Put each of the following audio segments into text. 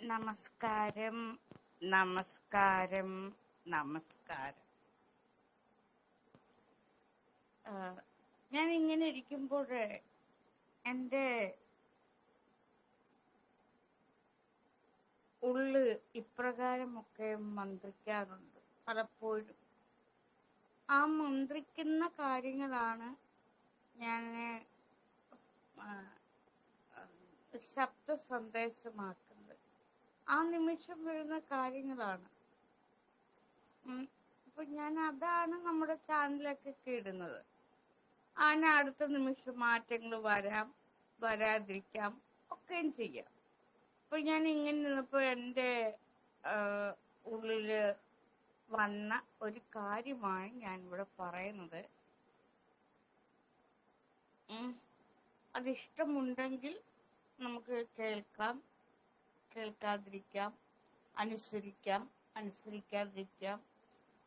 നമസ്കാരം. നമസ്കാരം. നമസ്കാരം. ഞാൻ ഇങ്ങനെ ഇരിക്കുമ്പോൾ എന്റെ ഉള്ള് ഇപ്രകാരമൊക്കെ മന്ത്രിക്കാറുണ്ട് പലപ്പോഴും. ആ മന്ത്രിക്കുന്ന കാര്യങ്ങളാണ് ഞാൻ ശബ്ദ സന്ദേശമാക്കുന്നത് ആ നിമിഷം വരുന്ന കാര്യങ്ങളാണ്. അപ്പൊ ഞാൻ അതാണ് നമ്മുടെ ചാനലൊക്കെ ഇടുന്നത്. അതിന് അടുത്ത നിമിഷം മാറ്റങ്ങൾ വരാം വരാതിരിക്കാം ഒക്കെയും ചെയ്യാം. അപ്പൊ ഞാൻ ഇങ്ങനെ നിന്നപ്പോ എന്റെ ഉള്ളിൽ വന്ന ഒരു കാര്യമാണ് ഞാൻ ഇവിടെ പറയുന്നത്. അതിഷ്ടമുണ്ടെങ്കിൽ നമുക്ക് കേൾക്കാം. കേൾക്കാതിരിക്കാം അനുസരിക്കാം അനുസരിക്കാതിരിക്കാം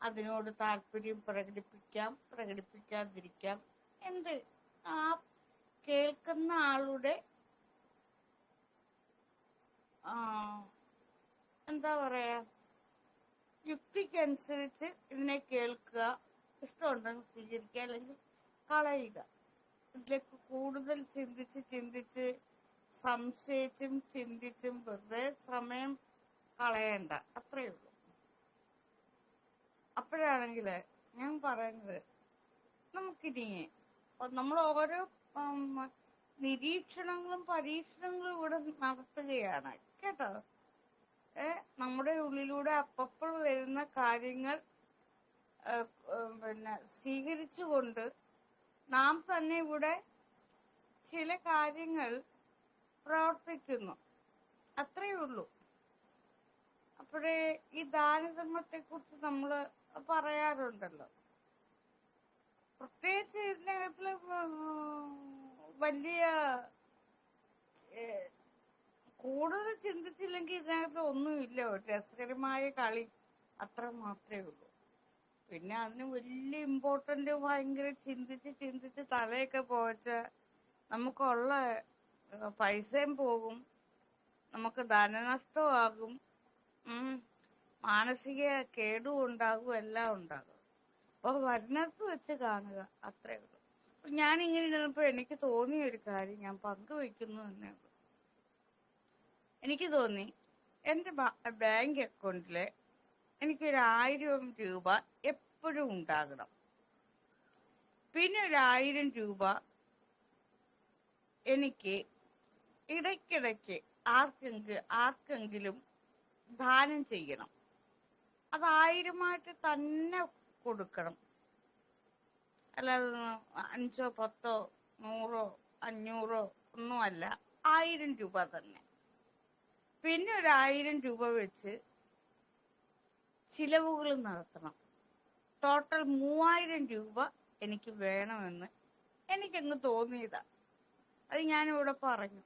അതിനോട് താല്പര്യം പ്രകടിപ്പിക്കാം പ്രകടിപ്പിക്കാതിരിക്കാം. എന്ത്? ആ കേൾക്കുന്ന ആളുടെ എന്താ പറയാ യുക്തിക്കനുസരിച്ച് ഇതിനെ കേൾക്കുക ഇഷ്ടമുണ്ടെങ്കിൽ സ്വീകരിക്കുക അല്ലെങ്കിൽ കളയുക. ഇതിലേക്ക് കൂടുതൽ ചിന്തിച്ച് ചിന്തിച്ച് സംശയിച്ചും ചിന്തിച്ചും വെറുതെ സമയം കളയണ്ട. അത്രേ ഉള്ളൂ. അപ്പോഴാണെങ്കിൽ ഞാൻ പറയുന്നത് നമുക്കിനി നമ്മൾ ഓരോ നിരീക്ഷണങ്ങളും പരീക്ഷണങ്ങളും ഇവിടെ നടത്തുകയാണ്. കേട്ടോ? ഏ നമ്മുടെ ഉള്ളിലൂടെ അപ്പപ്പോൾ വരുന്ന കാര്യങ്ങൾ പിന്നെ സ്വീകരിച്ചുകൊണ്ട് നാം തന്നെ ഇവിടെ ചില കാര്യങ്ങൾ പ്രവർത്തിക്കുന്നു. അത്രയേ ഉള്ളൂ. അപ്പോഴേ ഈ ദാനധർമ്മത്തെ കുറിച്ച് നമ്മൾ പറയാറുണ്ടല്ലോ. പ്രത്യേകിച്ച് ഇതിനകത്തിൽ വലിയ കൂടുതൽ ചിന്തിച്ചില്ലെങ്കിൽ ഇതിനകത്ത് ഒന്നുമില്ല. ഒരു രസകരമായ കളി അത്ര മാത്രമേ ഉള്ളൂ. പിന്നെ അതിന് വലിയ ഇമ്പോർട്ടന്റ് ഭയങ്കര ചിന്തിച്ച് ചിന്തിച്ച് തലയൊക്കെ പോവച്ച നമുക്കുള്ള പൈസയും പോകും. നമുക്ക് ധനനഷ്ടമാകും. മാനസിക കേടും ഉണ്ടാകും എല്ലാം ഉണ്ടാകും. അപ്പൊ വരുന്നിടത്ത് വെച്ച് കാണുക അത്രേ ഉള്ളൂ. ഞാൻ ഇങ്ങനെ ഇരുന്നപ്പോൾ എനിക്ക് തോന്നിയ ഒരു കാര്യം ഞാൻ പങ്കുവെക്കുന്നു എന്നേ ഉള്ളൂ. എനിക്ക് തോന്നി എന്റെ ബാങ്ക് അക്കൗണ്ടിൽ എനിക്കൊരു ആയിരം രൂപ എപ്പോഴും ഉണ്ടാകണം. പിന്നെ ഒരു ആയിരം രൂപ എനിക്ക് ഇടയ്ക്കിടയ്ക്ക് ആർക്കെങ്കിലും ആർക്കെങ്കിലും ദാനം ചെയ്യണം. അത് ആയിരമായിട്ട് തന്നെ കൊടുക്കണം. അല്ലാതെ അഞ്ചോ പത്തോ നൂറോ അഞ്ഞൂറോ ഒന്നുമല്ല ആയിരം രൂപ തന്നെ. പിന്നെ ഒരു ആയിരം രൂപ വെച്ച് ചിലവുകൾ നടത്തണം. ടോട്ടൽ മൂവായിരം രൂപ എനിക്ക് വേണമെന്ന് എനിക്കങ്ങ് തോന്നിയതാ. അത് ഞാനിവിടെ പറഞ്ഞു.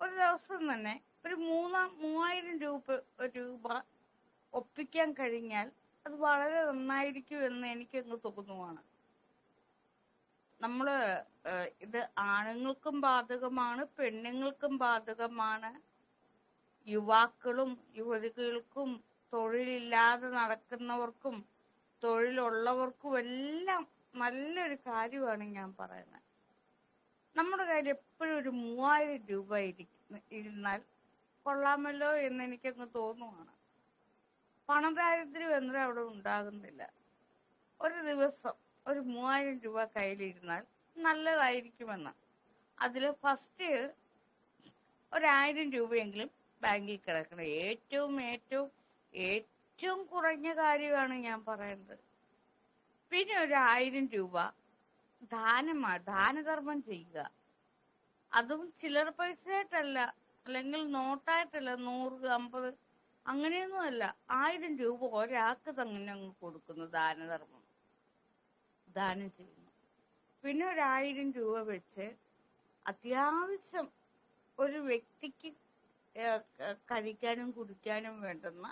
ഒരു ദിവസം തന്നെ ഒരു മൂന്നാം മൂവായിരം രൂപ രൂപ ഒപ്പിക്കാൻ കഴിഞ്ഞാൽ അത് വളരെ നന്നായിരിക്കും എന്ന് എനിക്കങ്ങ് തോന്നുവാണ്. നമ്മൾ ഇത് ആണുങ്ങൾക്കും ബാധകമാണ് പെണ്ണുങ്ങൾക്കും ബാധകമാണ്. യുവാക്കളും യുവതികൾക്കും തൊഴിലില്ലാതെ നടക്കുന്നവർക്കും തൊഴിലുള്ളവർക്കും എല്ലാം നല്ലൊരു കാര്യമാണ് ഞാൻ പറയുന്നത്. നമ്മുടെ കയ്യിൽ എപ്പോഴും ഒരു മൂവായിരം രൂപ ഇരുന്നാൽ കൊള്ളാമല്ലോ എന്ന് എനിക്കങ്ങ് തോന്നുവാണ്. പണദാരിദ്ര്യം എന്നത് അവിടെ ഉണ്ടാകുന്നില്ല. ഒരു ദിവസം ഒരു മൂവായിരം രൂപ കയ്യിലിരുന്നാൽ നല്ലതായിരിക്കുമെന്ന്. അതിൽ ഫസ്റ്റ് ഒരായിരം രൂപയെങ്കിലും ബാങ്കിൽ കിടക്കണം. ഏറ്റവും ഏറ്റവും ഏറ്റവും കുറഞ്ഞ കാര്യമാണ് ഞാൻ പറയുന്നത് പിന്നെ ഒരു രൂപ ദാനമാ ദാനധർമ്മം ചെയ്യുക. അതും ചിലർ പൈസയായിട്ടല്ല. അല്ലെങ്കിൽ നോട്ടായിട്ടല്ല നൂറ് അമ്പത് അങ്ങനെയൊന്നുമല്ല ആയിരം രൂപ ഒരാൾക്ക് തന്നെ അങ്ങ് കൊടുക്കുന്നു ദാനധർമ്മം. ദാനം ചെയ്യുന്നു. പിന്നെ ഒരായിരം രൂപ വെച്ച് അത്യാവശ്യം ഒരു വ്യക്തിക്ക് കഴിക്കാനും കുടിക്കാനും വേണ്ടുന്ന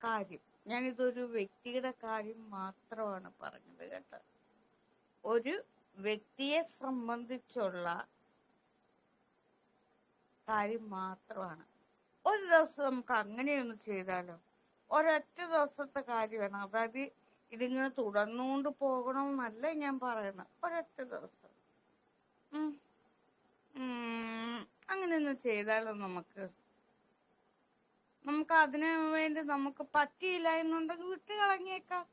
കാര്യം. ഞാനിതൊരു വ്യക്തിയുടെ കാര്യം മാത്രമാണ് പറഞ്ഞത് കേട്ടോ. ഒരു വ്യക്തിയെ സംബന്ധിച്ചുള്ള കാര്യം മാത്രമാണ്. ഒരു ദിവസം നമുക്ക് അങ്ങനെയൊന്ന് ചെയ്താലോ? ഒരൊറ്റ ദിവസത്തെ കാര്യമാണ്. അതായത് ഇതിങ്ങനെ തുടർന്നുകൊണ്ട് പോകണമെന്നല്ല ഞാൻ പറയുന്നത്. ഒരൊറ്റ ദിവസം. ഉം, അങ്ങനെയൊന്ന് ചെയ്താലോ നമുക്ക്? നമുക്ക് അതിനു വേണ്ടി നമുക്ക് പറ്റിയില്ല എന്നുണ്ടെങ്കിൽ വിട്ട് കളഞ്ഞേക്കാം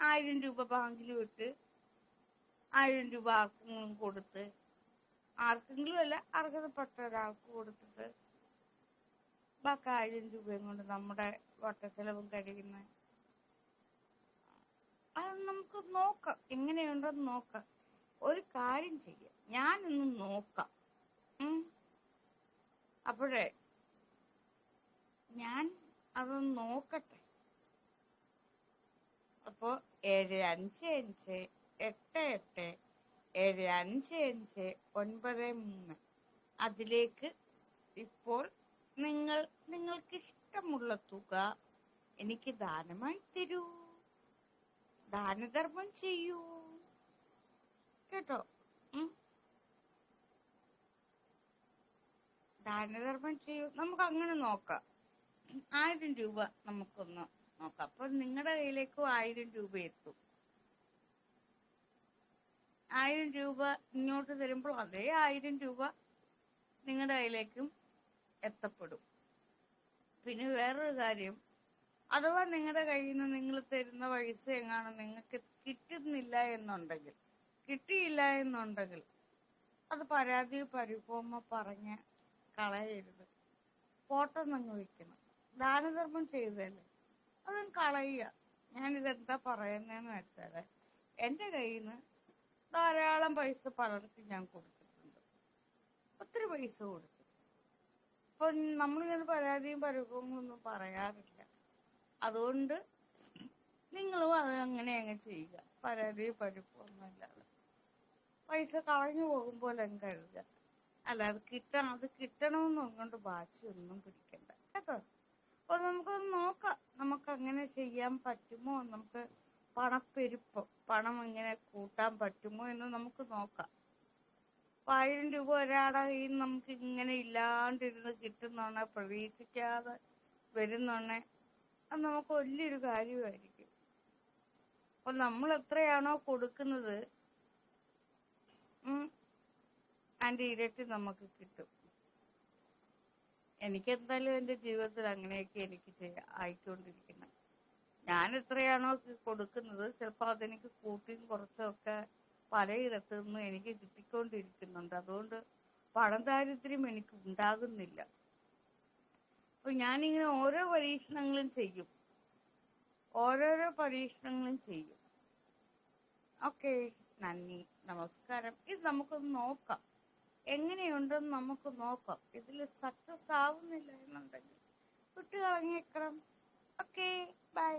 ആയിരം രൂപ ബാങ്കിൽ വിട്ട് ആയിരം രൂപ ആർക്കെങ്കിലും കൊടുത്ത് ആർക്കെങ്കിലും അല്ല അർഹതപ്പെട്ട ഒരാൾക്ക് കൊടുത്തിട്ട് ബാക്കി ആയിരം രൂപയും കൊണ്ട് നമ്മുടെ വട്ടച്ചെലവും കഴിയുന്ന. അത് നമുക്ക് നോക്കാം. എങ്ങനെയുണ്ടെന്ന് നോക്കാം. ഒരു കാര്യം ചെയ്യാം. ഞാനൊന്ന് നോക്കാം. അപ്പോഴേ ഞാൻ അതൊന്ന് നോക്കട്ടെ. അപ്പോ ഏഴ് അഞ്ച് അഞ്ച് എട്ട് എട്ട് ഏഴ് അഞ്ച് അഞ്ച് ഒൻപത് മൂന്ന്. അതിലേക്ക് ഇപ്പോൾ നിങ്ങൾ നിങ്ങൾക്ക് ഇഷ്ടമുള്ള തുക എനിക്ക് ദാനമായി തരൂ. ദാനധർമ്മം ചെയ്യൂ. കേട്ടോ? ദാനധർമ്മം ചെയ്യൂ. നമുക്ക് അങ്ങനെ നോക്കാം. ആയിരം രൂപ നമുക്കൊന്ന് നോക്കാം. അപ്പൊ നിങ്ങളുടെ കയ്യിലേക്കും ആയിരം രൂപ എത്തും. ആയിരം രൂപ ഇങ്ങോട്ട് തരുമ്പോൾ അതേ ആയിരം രൂപ നിങ്ങളുടെ കയ്യിലേക്കും എത്തപ്പെടും. പിന്നെ വേറൊരു കാര്യം അഥവാ നിങ്ങളുടെ കയ്യിൽ നിന്ന് നിങ്ങൾ തരുന്ന പൈസ എങ്ങാണ് നിങ്ങൾക്ക് കിട്ടുന്നില്ല എന്നുണ്ടെങ്കിൽ കിട്ടിയില്ല എന്നുണ്ടെങ്കിൽ അത് പരാതി പരിഭോമ പറഞ്ഞ് കളയരുത്. ഫോട്ടോ നിങ്ങൾ വെക്കണം. ദാനധർമ്മം ചെയ്തതല്ലേ? അതും കളയുക ഞാനിതെന്താ പറയുന്നതെന്ന് വെച്ചാൽ എന്റെ കയ്യിൽ നിന്ന് ധാരാളം പൈസ പലർക്കും ഞാൻ കൊടുത്തിട്ടുണ്ട്. ഒത്തിരി പൈസ കൊടുത്തു അപ്പൊ നമ്മളിങ്ങനെ പരാതിയും പരിഭവവും ഒന്നും പറയാറില്ല. അതുകൊണ്ട് നിങ്ങളും അത് അങ്ങനെ അങ്ങ് ചെയ്യുക. പരാതിയും പരിഭവമൊന്നും ഇല്ലാതെ. പൈസ കളഞ്ഞു പോകുമ്പോൾ അങ്ങ് കരുതുക. അല്ലാതെ കിട്ടണം അത് കിട്ടണമെന്നും കൊണ്ട് വാശിയൊന്നും പിടിക്കണ്ട. കേട്ടോ? അപ്പൊ നമുക്ക് നോക്കാം. നമുക്ക് അങ്ങനെ ചെയ്യാൻ പറ്റുമോ? നമുക്ക് പണപ്പെരുപ്പം പണം ഇങ്ങനെ കൂട്ടാൻ പറ്റുമോ എന്ന് നമുക്ക് നോക്കാം. അപ്പൊ ആയിരം രൂപ ഒരാളുടെ കയ്യിൽ നമുക്ക് ഇങ്ങനെ ഇല്ലാണ്ടിരുന്ന് കിട്ടുന്നോണ പ്രതീക്ഷിക്കാതെ വരുന്നോണ അത് നമുക്ക് വലിയൊരു കാര്യമായിരിക്കും. അപ്പൊ നമ്മൾ എത്രയാണോ കൊടുക്കുന്നത് അതിന്റെ ഇരട്ടി നമുക്ക് കിട്ടും. എനിക്ക് എന്തായാലും എന്റെ ജീവിതത്തിൽ അങ്ങനെയൊക്കെ എനിക്ക് ആയിക്കൊണ്ടിരിക്കുന്നത്. ഞാൻ എത്രയാണോ കൊടുക്കുന്നത് ചിലപ്പോൾ അതെനിക്ക് കൂട്ടിയും കുറച്ചൊക്കെ പലയിടത്തു നിന്നും എനിക്ക് കിട്ടിക്കൊണ്ടിരിക്കുന്നുണ്ട്. അതുകൊണ്ട് പണം ദാരിദ്ര്യം എനിക്ക് ഉണ്ടാകുന്നില്ല. അപ്പൊ ഞാനിങ്ങനെ ഓരോ പരീക്ഷണങ്ങളും ചെയ്യും. ഓരോരോ പരീക്ഷണങ്ങളും ചെയ്യും. ഓക്കെ നന്ദി നമസ്കാരം. ഇത് നമുക്കൊന്ന് നോക്കാം. എങ്ങനെയുണ്ടെന്ന് നമുക്ക് നോക്കാം. ഇതിൽ സക്സസ് ആവുന്നില്ല എന്നുണ്ടെങ്കിൽ വിട്ട് ഓക്കേ ഓക്കെ ബൈ